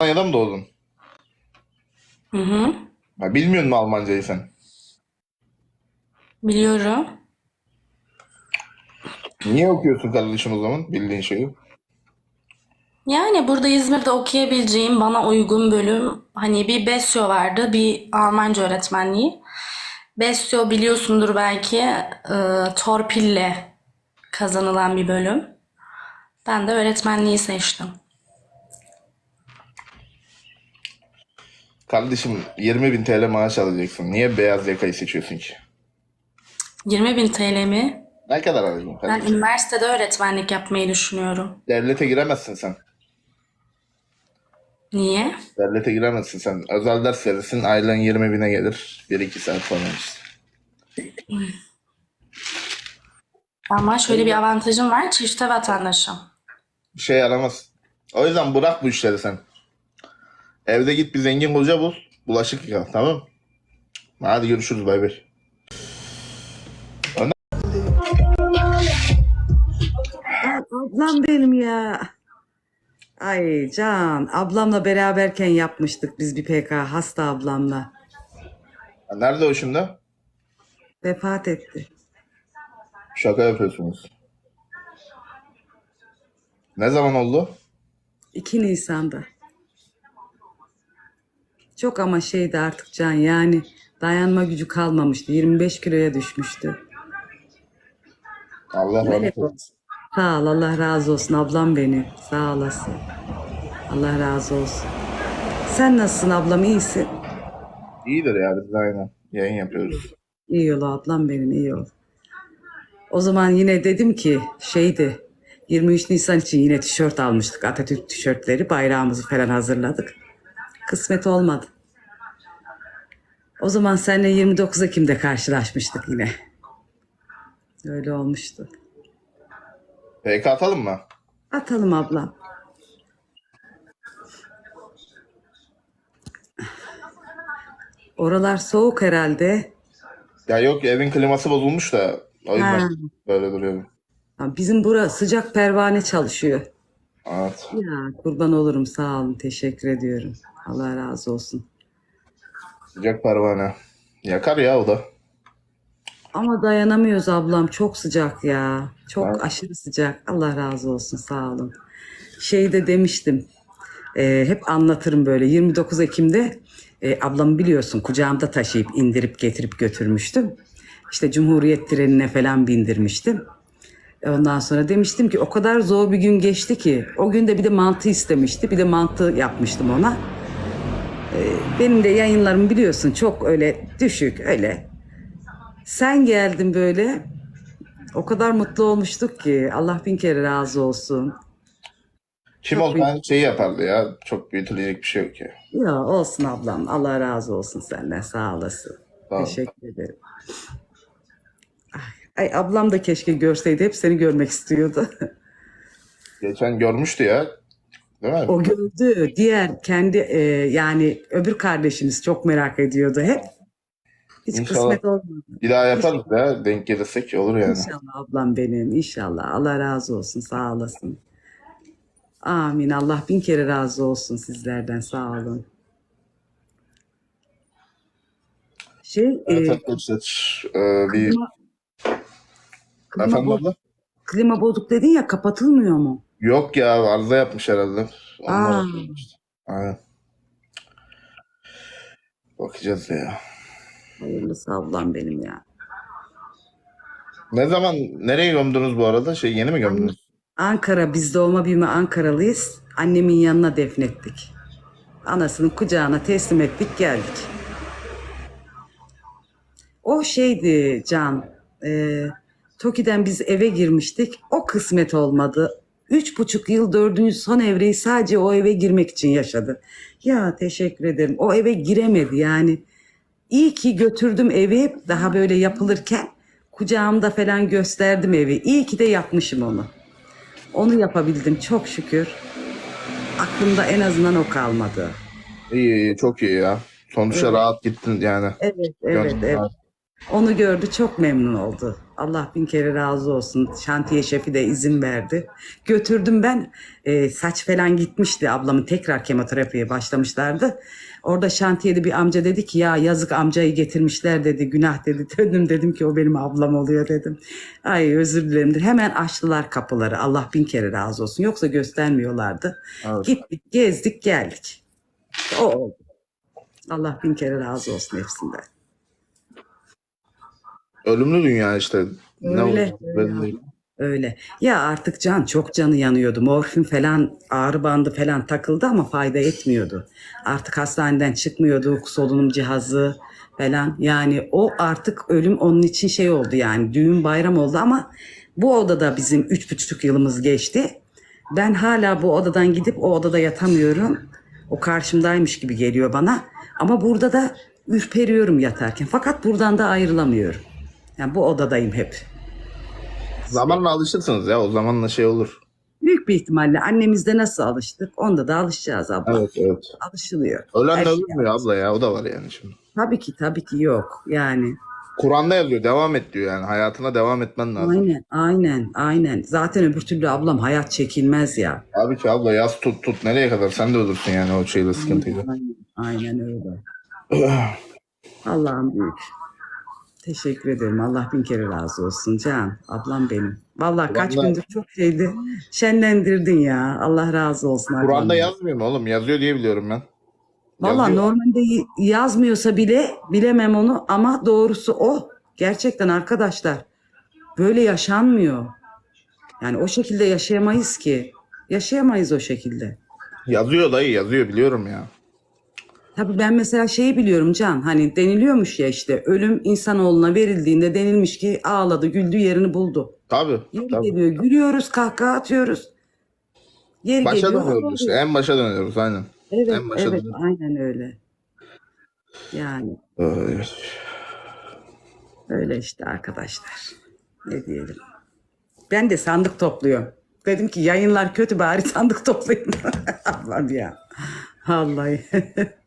Almanya'da mı doğdun? Hı hı. Ha, bilmiyor musun Almancayı sen? Biliyorum. Niye okuyorsun kardeşim o zaman bildiğin şeyi? Yani burada İzmir'de okuyabileceğim bana uygun bölüm hani bir Besyo vardı, bir Almanca öğretmenliği. Besyo biliyorsundur belki e, torpille kazanılan bir bölüm. Ben de öğretmenliği seçtim. Kardeşim 20 bin TL maaş alacaksın. Niye beyaz yakayı seçiyorsun ki? 20.000 TL mi? Ne kadar alacaksın Ben kardeşim? üniversitede öğretmenlik yapmayı düşünüyorum. Devlete giremezsin sen. Niye? Devlete giremezsin sen. Özel ders verirsin ailen 20 bine gelir. 1-2 saat sonra işte. Ama şöyle bir avantajım var. Çifte vatandaşım. Bir şey yaramaz. O yüzden bırak bu işleri sen. Evde git bir zengin koca bul. Bulaşık yıka tamam Hadi görüşürüz bay bay. Ablam benim ya. Ay Can, ablamla beraberken yapmıştık biz bir PK hasta ablamla. Nerede o şimdi? Vefat etti. Şaka yapıyorsunuz. Ne zaman oldu? 2 Nisan'da. Çok ama şeydi artık Can yani dayanma gücü kalmamıştı. 25 kiloya düşmüştü. Allah rahmet eylesin. olsun. Sağ ol Allah razı olsun ablam benim. Sağ olasın. Allah razı olsun. Sen nasılsın ablam iyisin? İyidir ya biz de aynen. Yayın yapıyoruz. İyi ol ablam benim iyi ol. O zaman yine dedim ki şeydi 23 Nisan için yine tişört almıştık. Atatürk tişörtleri bayrağımızı falan hazırladık. Kısmet olmadı. O zaman seninle 29 Ekim'de karşılaşmıştık yine. Öyle olmuştu. PK atalım mı? Atalım ablam. Oralar soğuk herhalde. Ya yok evin kliması bozulmuş da o yüzden Ha. böyle duruyorum. Ha, Bizim bura sıcak pervane çalışıyor. Evet. Ya kurban olurum sağ olun teşekkür ediyorum. Allah razı olsun. Sıcak pervane. Yakar ya o da. Ama dayanamıyoruz ablam çok sıcak ya. Çok Evet. aşırı sıcak. Allah razı olsun sağ olun. Şey de demiştim. e, hep anlatırım böyle 29 Ekim'de e, ablamı biliyorsun kucağımda taşıyıp indirip getirip götürmüştüm. İşte Cumhuriyet trenine falan bindirmiştim. Ondan sonra demiştim ki o kadar zor bir gün geçti ki o gün de bir de mantı istemişti. Bir de mantı yapmıştım ona. Benim de yayınlarım biliyorsun çok öyle düşük öyle. Sen geldin böyle. O kadar mutlu olmuştuk ki Allah bin kere razı olsun. Kim Çok olsa şeyi yapardı ya. Çok büyütülecek bir şey yok ya. Ya olsun ablam Allah razı olsun senden sağ olasın. Sağ ol. Teşekkür ederim. Ay, ay ablam da keşke görseydi hep seni görmek istiyordu. Geçen görmüştü ya. Değil mi? o gördü. Diğer kendi e, yani öbür kardeşimiz çok merak ediyordu hep. Hiç İnşallah. kısmet olmadı. Bir daha yaparız ya. Denk gelirsek olur yani. İnşallah ablam benim. İnşallah. Allah razı olsun. Sağ olasın. Amin. Allah bin kere razı olsun sizlerden. Sağ olun. Şey, Evet e, arkadaşlar. Ee, bir... klima, klima, Efendim klima bozuk dedin ya kapatılmıyor mu? Yok ya arıza yapmış herhalde. Aa. sonra işte. Aynen. Bakacağız ya. Hayırlısı ablam benim ya. Ne zaman nereye gömdünüz bu arada? Şey yeni mi gömdünüz? Ankara biz doğma büyüme Ankaralıyız. Annemin yanına defnettik. Anasının kucağına teslim ettik geldik. O şeydi Can. E, Toki'den biz eve girmiştik. O kısmet olmadı. Üç buçuk yıl dördüncü son evreyi sadece o eve girmek için yaşadı. Ya teşekkür ederim. O eve giremedi yani. İyi ki götürdüm evi daha böyle yapılırken kucağımda falan gösterdim evi. İyi ki de yapmışım onu. Onu yapabildim çok şükür. Aklımda en azından o kalmadı. İyi iyi çok iyi ya. Sonuçta Evet. rahat gittin yani. Evet, evet, Gönlün evet. rahat. Onu gördü çok memnun oldu. Allah bin kere razı olsun. Şantiye şefi de izin verdi. Götürdüm ben. e, saç falan gitmişti. Ablamın tekrar kemoterapiye başlamışlardı. Orada şantiyede bir amca dedi ki ya yazık amcayı getirmişler dedi. Günah dedi. Döndüm dedim ki o benim ablam oluyor dedim. Ay özür dilerim. dedi. Hemen açtılar kapıları. Allah bin kere razı olsun. Yoksa göstermiyorlardı. Evet. Gittik gezdik geldik. O oldu. Allah bin kere razı olsun hepsinden. Ölümlü dünya işte. Ne Öyle, olur değil. Öyle. Ya artık can çok canı yanıyordu. Morfin falan ağrı bandı falan takıldı ama fayda etmiyordu. Artık hastaneden çıkmıyordu. Solunum cihazı falan. Yani o artık ölüm onun için şey oldu yani. Düğün bayram oldu ama bu odada bizim üç buçuk yılımız geçti. Ben hala bu odadan gidip o odada yatamıyorum. O karşımdaymış gibi geliyor bana. Ama burada da ürperiyorum yatarken. Fakat buradan da ayrılamıyorum. Yani bu odadayım hep. Zamanla alışırsınız ya. O zamanla şey olur. Büyük bir ihtimalle annemizde nasıl alıştık onda da alışacağız abla. Evet evet. Alışılıyor. Ölen de şey- ölmüyor abla ya. O da var yani şimdi. Tabii ki tabii ki yok yani. Kur'an'da yazıyor. Devam et diyor yani. Hayatına devam etmen lazım. Aynen aynen aynen. Zaten öbür türlü ablam hayat çekilmez ya. Abi ki abla yaz tut tut. Nereye kadar? Sen de ölürsün yani o şeyle sıkıntıyla. Aynen, aynen öyle. Allah'ım büyük. Teşekkür ederim. Allah bin kere razı olsun Can. Ablam benim. Vallahi kaç Kur'an'da- gündür çok şeydi. Şenlendirdin ya. Allah razı olsun. ablam. Kur'an'da yazmıyor mu oğlum? Yazıyor diye biliyorum ben. Valla Yazıyor. normalde y- yazmıyorsa bile bilemem onu ama doğrusu o. Gerçekten arkadaşlar böyle yaşanmıyor. Yani o şekilde yaşayamayız ki. Yaşayamayız o şekilde. Yazıyor dayı yazıyor biliyorum ya. Tabii ben mesela şeyi biliyorum Can. Hani deniliyormuş ya işte ölüm insanoğluna verildiğinde denilmiş ki ağladı, güldü, yerini buldu. Tabii. Yeri tabii. geliyor, gülüyoruz, kahkaha atıyoruz. Yeri Başa geliyor. dönüyoruz işte. En başa dönüyoruz aynen. Evet, en başa evet, dönüyoruz. aynen öyle. Yani Ay. Öyle işte arkadaşlar. Ne diyelim. Ben de sandık topluyorum. Dedim ki yayınlar kötü bari sandık toplayayım. Allah'ım ya. Vallahi.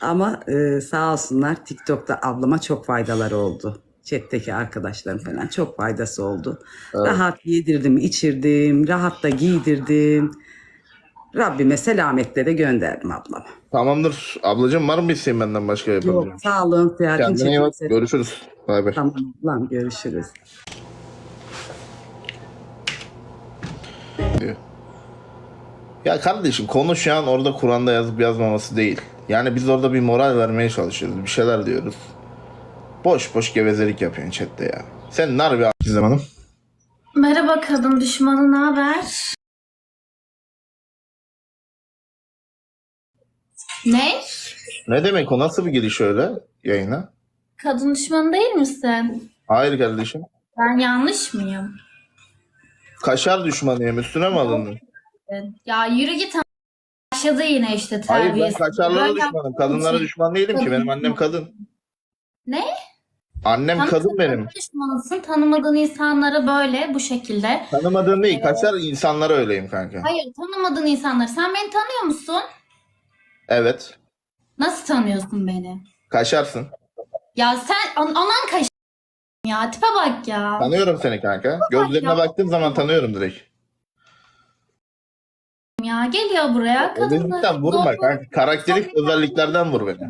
Ama e, sağ olsunlar TikTok'ta ablama çok faydaları oldu. Chat'teki arkadaşlarım falan çok faydası oldu. Rahat yedirdim, içirdim, rahat da giydirdim. Rabbime selametle de gönderdim ablama. Tamamdır. Ablacığım var mı bir isteğin benden başka yapabileceğim? Yok, sağ olun. Seyahatin Kendine iyi bak. Görüşürüz. Bay bay. Tamam ablam görüşürüz. Ya kardeşim konu şu an orada Kur'an'da yazıp yazmaması değil. Yani biz orada bir moral vermeye çalışıyoruz. Bir şeyler diyoruz. Boş boş gevezelik yapıyorsun chatte ya. Sen nar bir Gizem Hanım. Merhaba kadın düşmanı, ne haber? Ne? Ne demek o? Nasıl bir giriş öyle yayına? Kadın düşmanı değil misin? Hayır kardeşim. Ben yanlış mıyım? Kaşar düşmanıyım. Üstüne mi alındın? Ya yürü git başladı yine işte Hayır ben terbiyesiz. Böyle düşmanım. Kadınlara düşman değilim ki. Benim annem kadın. Ne? Annem Sen kadın benim. düşmanısın. Tanımadığın insanlara böyle bu şekilde. Tanımadığım değil. Kaşar insanlara öyleyim kanka. Hayır tanımadığın insanları. Sen beni tanıyor musun? Evet. Nasıl tanıyorsun beni? Kaşarsın. Ya sen an anan kaş ya tipe bak ya. Tanıyorum seni kanka. Gözlerine baktığım zaman tanıyorum direkt. Ya geliyor buraya. O bezlikten vurma kanka. Karakterik özelliklerden vur beni.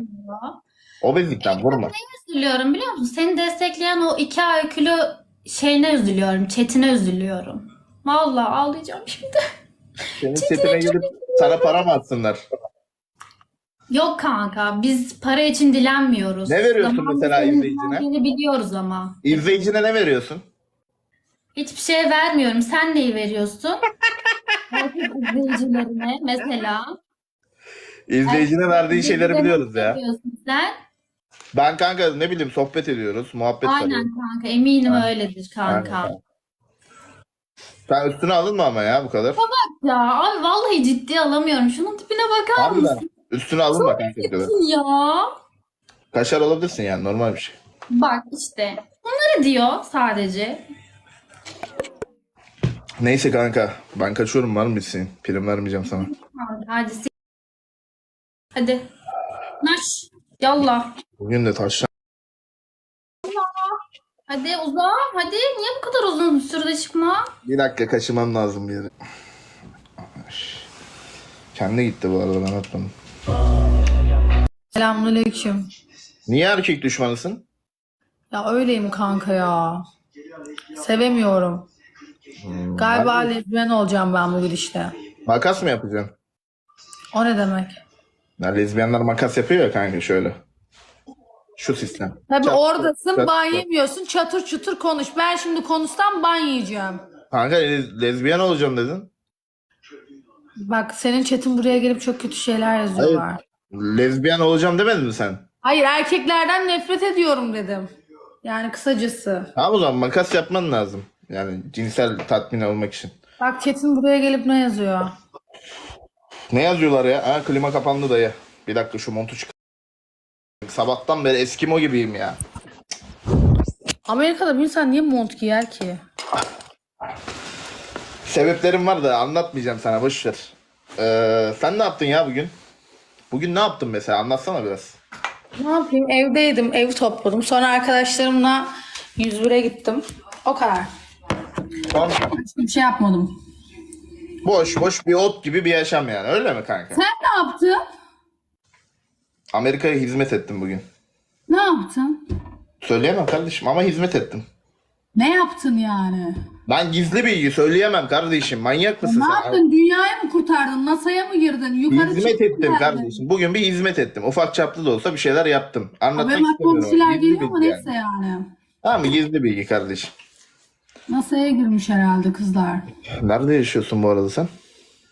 O bezlikten vurma. Üzülüyorum biliyor musun? Seni destekleyen o iki öykülü şeyine üzülüyorum. Chatine üzülüyorum. Vallahi ağlayacağım şimdi. Senin setine gelip sana para mı atsınlar? Yok kanka biz para için dilenmiyoruz. Ne veriyorsun Zamanımızın mesela ne izleyicine? geldiğini biliyoruz ama. İzleyicine ne veriyorsun? Hiçbir şey vermiyorum. Sen neyi veriyorsun? Herkes izleyicilerine mesela. İzleyicine verdiği şeyleri İzleyicilerine biliyoruz ne ya. Sen? Ben kanka ne bileyim sohbet ediyoruz, muhabbet Aynen sarıyoruz. kanka eminim Aynen. öyledir kanka. Aynen. Sen üstüne alınma ama ya bu kadar. Ya abi vallahi ciddi alamıyorum. Şunun tipine bakar Harbiden. mısın Üstüne alınma kanka bu kadar. ya? Kaşar olabilirsin yani normal bir şey. Bak işte. Bunları diyor sadece. Neyse kanka ben kaçıyorum var mı bitsin? Prim vermeyeceğim sana. Hadi, hadi. Naş. Yallah. Bugün de taşla. Hadi uzan. Hadi. Niye bu kadar uzun sürede çıkma? Bir dakika kaçırmam lazım bir yere. Kendi gitti bu arada ben atmadım. Selamünaleyküm. Niye erkek düşmanısın? Ya öyleyim kanka ya. Sevemiyorum. Galiba lezbiyen olacağım ben bu gidişte. Makas mı yapacaksın? O ne demek? Ya lezbiyenler makas yapıyor ya kanka şöyle. Şu sistem. Tabii Çat- oradasın çat- ban yemiyorsun çatır çutur konuş. Ben şimdi konuşsam ban yiyeceğim. Kanka lez- lezbiyen olacağım dedin. Bak senin chatin buraya gelip çok kötü şeyler yazıyorlar. Hayır, Lezbiyen olacağım demedin mi sen? erkeklerden nefret ediyorum dedim. Yani kısacası. Tamam o zaman makas yapman lazım. Yani cinsel tatmin olmak için. Bak chatin buraya gelip ne yazıyor? Ne yazıyorlar ya? Ha klima kapandı dayı. Bir dakika şu montu çık. Sabahtan beri Eskimo gibiyim ya. Amerika'da bir insan niye mont giyer ki? Sebeplerim var da anlatmayacağım sana boş ver. Ee, sen ne yaptın ya bugün? Bugün ne yaptın mesela? Anlatsana biraz. Ne yapayım? Evdeydim, ev topladım. Sonra arkadaşlarımla 101'e gittim. O kadar. Tamam. Hiçbir şey yapmadım. Boş boş bir ot gibi bir yaşam yani öyle mi kanka? Sen ne yaptın? Amerika'ya hizmet ettim bugün. Ne yaptın? Söyleyemem kardeşim ama hizmet ettim. Ne yaptın yani? Ben gizli bilgi söyleyemem kardeşim. Manyak mısın Ne sen? yaptın? Dünyayı mı kurtardın? NASA'ya mı girdin? Yukarı Hizmet ettim geldin. kardeşim. Bugün bir hizmet ettim. Ufak çaplı da olsa bir şeyler yaptım. Anlatmak bir istemiyorum. Gizli geliyor ama neyse yani. Tamam mı? Gizli bilgi kardeşim. NASA'ya girmiş herhalde kızlar. Nerede yaşıyorsun bu arada sen?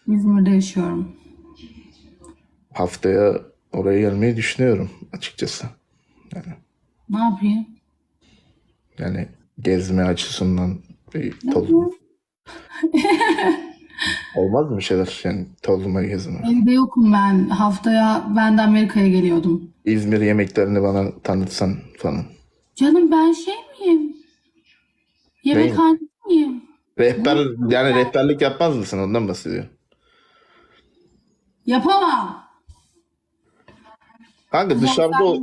İzmir'de yaşıyorum. Haftaya oraya gelmeyi düşünüyorum açıkçası. Ne yapayım? Yani gezme açısından bir tozma. Olmaz mı bir şeyler yani tozma gezme? Evde yokum ben. Haftaya ben de Amerika'ya geliyordum. İzmir yemeklerini bana tanıtsan falan. Canım ben şey miyim? Yemekhane miyim? Rehber yani rehberlik yapmaz mısın ondan bahsediyor. Yapamam. Kanka dışarıda ol,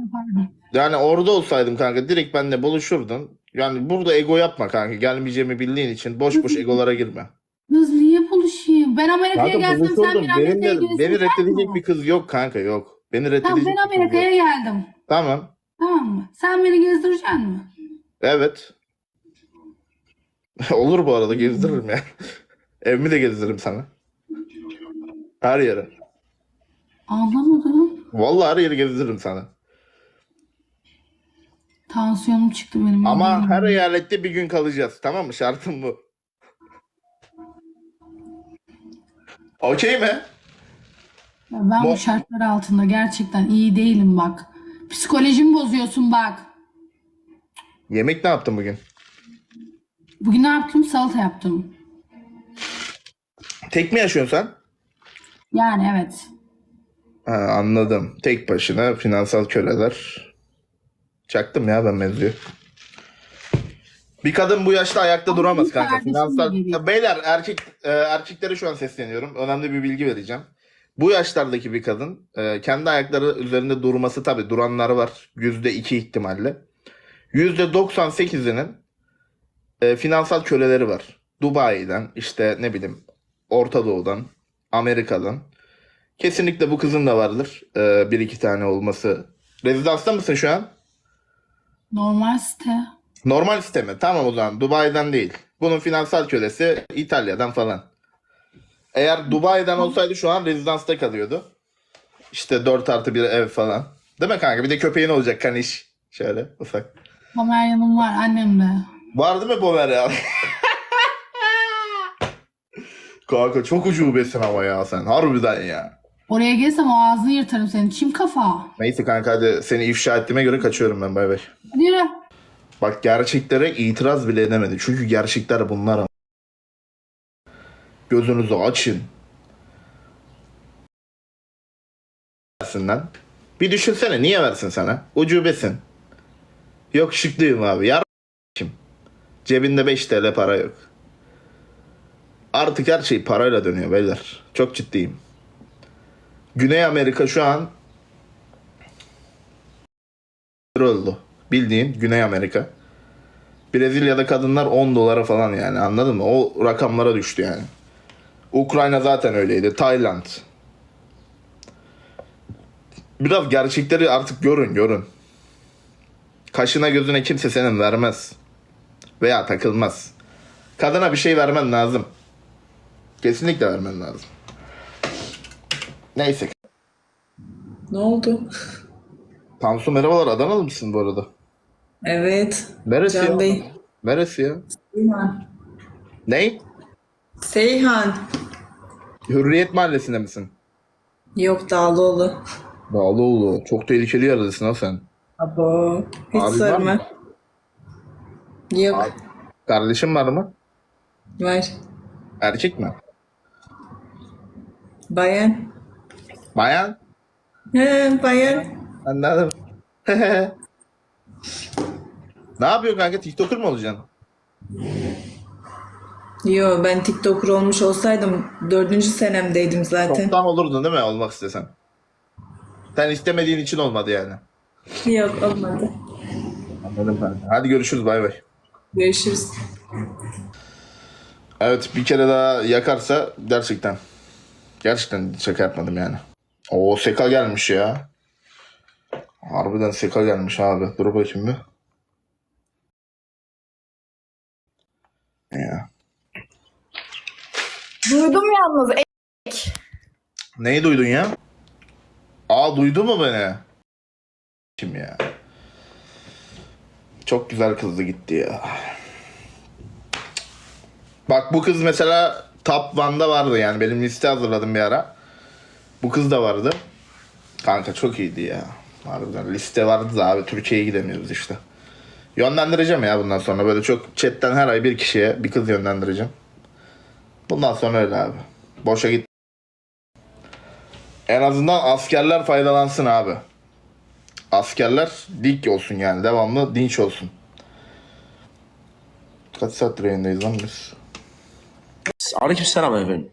yani orada olsaydım kanka direkt benimle buluşurdun. Yani burada ego yapma kanka. Gelmeyeceğimi bildiğin için boş boş egolara girme. Kız niye buluşayım? Ben Amerika'ya Kanka gelsem sen buluşurdum. beni Amerika'ya Benimle, gelirsin beni der reddedecek mi? bir kız yok kanka yok. Beni Tamam reddedecek ben bir kız yok. Amerika'ya geldim. Tamam. Tamam mı? Sen beni gezdireceksin mi? Evet. Olur bu arada gezdiririm ya. Evimi de gezdiririm sana. Her yere. Anlamadım. Vallahi her yeri gezdiririm sana. Tansiyonum çıktı benim. Ama her eyalette bir gün kalacağız. Tamam mı? Şartım bu. Okey mi? Ya Ben bu Bu- şartlar altında gerçekten iyi değilim bak. Psikolojimi bozuyorsun bak. Yemek ne yaptın bugün? Bugün ne yaptım? Salata yaptım. Tek mi yaşıyorsun sen? Yani evet. Ha, anladım. Tek başına finansal köleler. Çaktım ya ben mevzuyu. Bir kadın bu yaşta ayakta duramaz kanka. Finansal... Beyler erkek e, erkeklere şu an sesleniyorum. Önemli bir bilgi vereceğim. Bu yaşlardaki bir kadın e, kendi ayakları üzerinde durması tabii duranlar var. Yüzde iki ihtimalle. Yüzde 98'inin e, finansal köleleri var. Dubai'den işte ne bileyim Orta Doğu'dan Amerika'dan. Kesinlikle bu kızın da vardır. e, bir iki tane olması. Rezidansta mısın şu an? Normal site. Normal sistemi. Tamam o zaman. Dubai'den değil. Bunun finansal kölesi İtalya'dan falan. Eğer Dubai'den olsaydı şu an rezidansta kalıyordu. İşte 4 artı bir ev falan. Değil mi kanka? Bir de köpeğin olacak kaniş. Şöyle ufak. Pomeryanım var annemle. Var değil mi Pomer ya? kanka çok ucubesin ama ya sen. Harbiden ya. Oraya gelsem o ağzını yırtarım senin. Çim kafa. Neyse kanka hadi seni ifşa ettiğime göre kaçıyorum ben bay bay. Hadi yürü. Bak gerçeklere itiraz bile edemedi. Çünkü gerçekler bunlar ama. Gözünüzü açın. Versinler. Bir düşünsene niye versin sana? Ucubesin. Yok şıklıyım abi. Yar? Cebinde 5 TL para yok. Artık her şey parayla dönüyor beyler. Çok ciddiyim. Güney Amerika şu an oldu. Bildiğin Güney Amerika. Brezilya'da kadınlar 10 dolara falan yani anladın mı? O rakamlara düştü yani. Ukrayna zaten öyleydi. Tayland. Biraz gerçekleri artık görün görün. Kaşına gözüne kimse senin vermez. Veya takılmaz. Kadına bir şey vermen lazım. Kesinlikle vermen lazım. Neyse. Ne oldu? Tansu merhabalar. Adanalı mısın bu arada? Evet. Neresi Can ya? Bey. Neresi ya? Seyhan. Ne? Seyhan. Hürriyet Mahallesi'nde misin? Yok Dağlıoğlu. Bağlıoğlu. Çok tehlikeli yerdesin ha sen. Abo. Hiç Abi var sorma. Yok. Kardeşin var mı? Var. Erkek mi? Bayan. Bayan? He bayan. Anladım. ne yapıyorsun kanka? TikToker mı olacaksın? Yo ben TikToker olmuş olsaydım dördüncü senemdeydim zaten. Çoktan olurdun değil mi olmak istesen? Sen istemediğin için olmadı yani. Yok olmadı. Anladım kanka. Hadi görüşürüz bay bay. Görüşürüz. Evet bir kere daha yakarsa gerçekten. Gerçekten şaka yapmadım yani. O Seka gelmiş ya. Harbiden Seka gelmiş abi. Dur bakayım bir. Ya. Duydum yalnız. E- Neyi duydun ya? Aa duydu mu beni? Kim ya? Çok güzel kızdı gitti ya. Bak bu kız mesela top 1'da vardı yani. Benim liste hazırladım bir ara. Bu kız da vardı. Kanka çok iyiydi ya. Harbiden liste vardı da abi Türkiye'ye gidemiyoruz işte. Yönlendireceğim ya bundan sonra. Böyle çok chatten her ay bir kişiye bir kız yönlendireceğim. Bundan sonra öyle abi. Boşa git. En azından askerler faydalansın abi. Askerler dik olsun yani. Devamlı dinç olsun. Kaç saattir yayındayız lan biz? Aleykümselam efendim.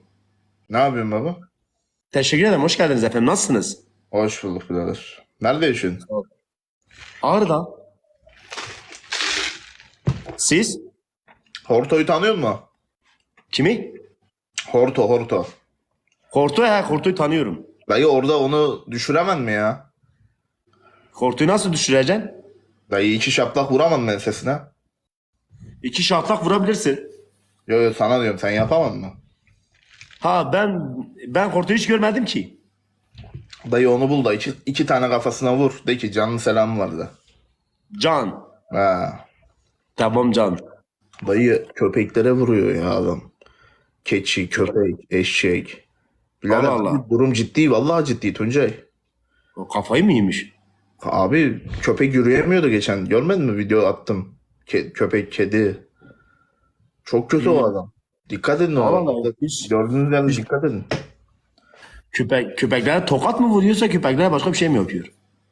Ne yapıyorsun baba? Teşekkür ederim. Hoş geldiniz efendim. Nasılsınız? Hoş bulduk birader. Nerede yaşıyorsun? Ağrı'da. Siz? Horto'yu tanıyor musun? Kimi? Horto, Horto. Korto'yu ha Korto'yu tanıyorum. Dayı orada onu düşüremen mi ya? Korto'yu nasıl düşüreceksin? Dayı iki şaplak vuramadın mı ensesine? İki şatlak vurabilirsin. Yo yo sana diyorum sen yapamadın mı? Ha ben ben Korto'yu hiç görmedim ki. Dayı onu bul da iki, iki tane kafasına vur. De ki canlı selamı vardı. Can. Ha. Tamam Can. Dayı köpeklere vuruyor ya adam. Keçi, köpek, eşek. Birader, Allah Allah. Durum ciddi. Vallahi ciddi Tuncay. O kafayı mı yemiş? Abi köpek yürüyemiyordu geçen. Görmedin mi video attım. Ke- köpek, kedi. Çok kötü o adam. Dikkat edin o. Allah. Hiç- Gördüğünüz yerde dikkat edin. Köpek, köpeklere tokat mı vuruyorsa köpeklere başka bir şey mi yapıyor?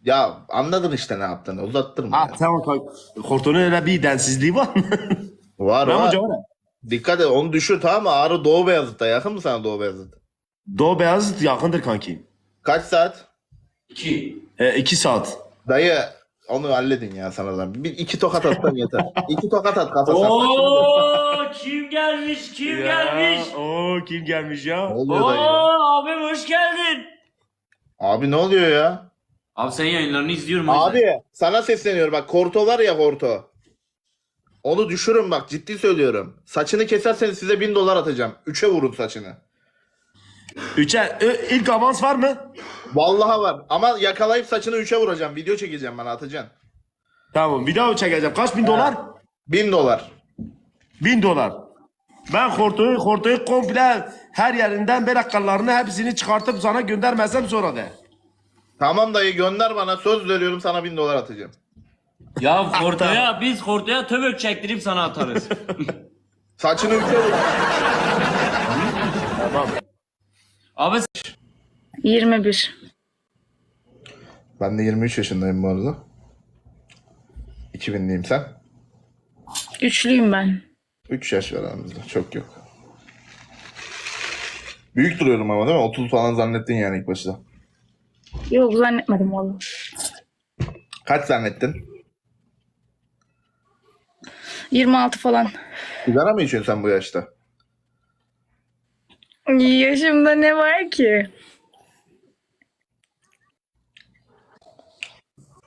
Ya anladın işte ne yaptığını. Uzattırma. Ya. tamam. Korto'nun öyle bir densizliği var mı? Var var. öyle? Dikkat et onu düşür tamam mı? Ağrı Doğu Beyazıt'ta. Yakın mı sana Doğu Beyazıt? Doğu Beyazıt yakındır kanki. Kaç saat? İki. E, iki saat. Dayı onu halledin ya sana da. Bir iki tokat atsan yeter. İki tokat at kafasına. Oo kim gelmiş kim gelmiş? Oo kim gelmiş Ne ya? oluyor Oo dayı? abim hoş geldin. Abi ne oluyor ya? Abi senin yayınlarını izliyorum. o yüzden. Abi sana sesleniyorum bak Korto var ya Korto. Onu düşürün bak ciddi söylüyorum. Saçını keserseniz size bin dolar atacağım. Üçe vurun saçını. Üçe, ö, ilk avans var mı? Vallahi var ama yakalayıp saçını üçe vuracağım. Video çekeceğim bana atacaksın. Tamam video çekeceğim. Kaç bin dolar? Bin dolar. Bin dolar. Ben hortoyu, hortoyu komple her yerinden berakallarını hepsini çıkartıp sana göndermezsem sonra de. Tamam dayı gönder bana söz veriyorum sana bin dolar atacağım. Ya Korto'ya biz Korto'ya tövbe çektirip sana atarız. Saçını üçe vur. Abi 21. Ben de 23 yaşındayım bu arada. 2000'liyim sen. Üçlüyüm ben. 3 yaş var aramızda. Çok yok. Büyük duruyorum ama değil mi? 30 falan zannettin yani ilk başta. Yok zannetmedim oğlum. Kaç zannettin? 26 falan. Sigara mı içiyorsun sen bu yaşta? Yaşımda ne var ki?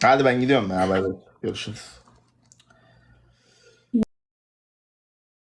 Hadi ben gidiyorum ya. Bay. Görüşürüz.